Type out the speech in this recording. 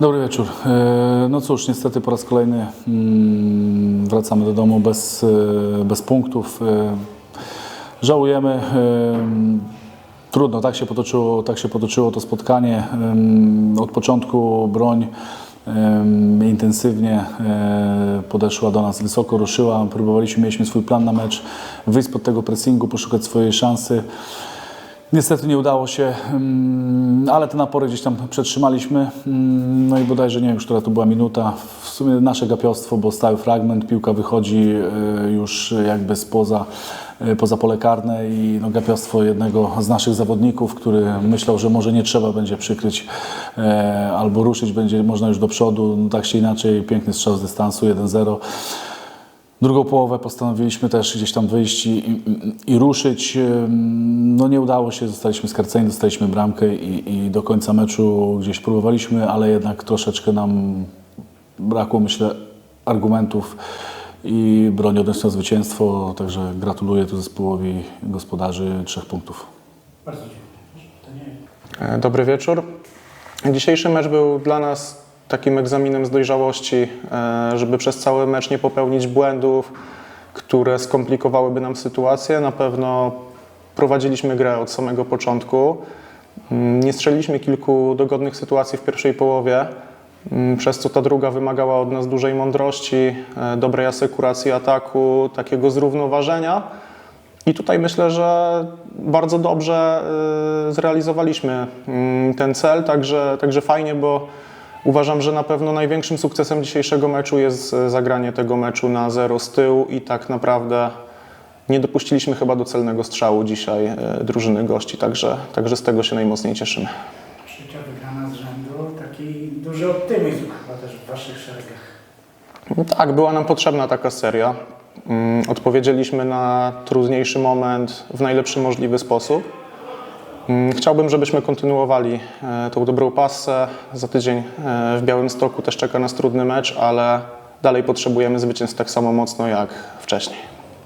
Dobry wieczór. E, No cóż, niestety po raz kolejny mm, wracamy do domu bez, e, bez punktów. E, Żałujemy. Trudno, tak się potoczyło, tak się potoczyło to spotkanie. Od początku broń intensywnie podeszła do nas, wysoko ruszyła. Próbowaliśmy, mieliśmy swój plan na mecz, wyjść spod tego pressingu, poszukać swojej szansy. Niestety nie udało się, mm, ale te napory gdzieś tam przetrzymaliśmy. Mm, No i bodajże nie wiem już, która to była minuta. W sumie nasze gapiostwo, bo stały fragment, piłka wychodzi e, już jakby spoza e, poza pole karne i no, gapiostwo jednego z naszych zawodników, który myślał, że może nie trzeba będzie przykryć e, albo ruszyć będzie można już do przodu. No, tak czy inaczej, piękny strzał z dystansu 1-0. Drugą połowę postanowiliśmy też gdzieś tam wyjść i, i, i ruszyć. No nie udało się, zostaliśmy skarceni, dostaliśmy bramkę i, i do końca meczu gdzieś próbowaliśmy, ale jednak troszeczkę nam brakło, myślę, argumentów i broń odniosła zwycięstwo, także gratuluję tu zespołowi gospodarzy trzech punktów. Bardzo dziękuję. E, Dobry wieczór. Dzisiejszy mecz był dla nas takim egzaminem z dojrzałości, e, żeby przez cały mecz nie popełnić błędów, które skomplikowałyby nam sytuację. Na pewno prowadziliśmy grę od samego początku. Mm, Nie strzeliliśmy kilku dogodnych sytuacji w pierwszej połowie, mm, przez co ta druga wymagała od nas dużej mądrości, e, dobrej asekuracji ataku, takiego zrównoważenia. I tutaj myślę, że bardzo dobrze y, zrealizowaliśmy mm, ten cel, także, także fajnie, bo uważam, że na pewno największym sukcesem dzisiejszego meczu jest y, zagranie tego meczu na zero z tyłu i tak naprawdę nie dopuściliśmy chyba do celnego strzału dzisiaj y, drużyny gości, także, także z tego się najmocniej cieszymy. Trzecia wygrana z rzędu, taki duży optymizm chyba też w Waszych szeregach. Tak, była nam potrzebna taka seria. Mm, Odpowiedzieliśmy na trudniejszy moment w najlepszy możliwy sposób. Mm, Chciałbym, żebyśmy kontynuowali e, tą dobrą pasę. Za tydzień e, w Białymstoku też czeka nas trudny mecz, ale dalej potrzebujemy zwycięstw tak samo mocno jak wcześniej.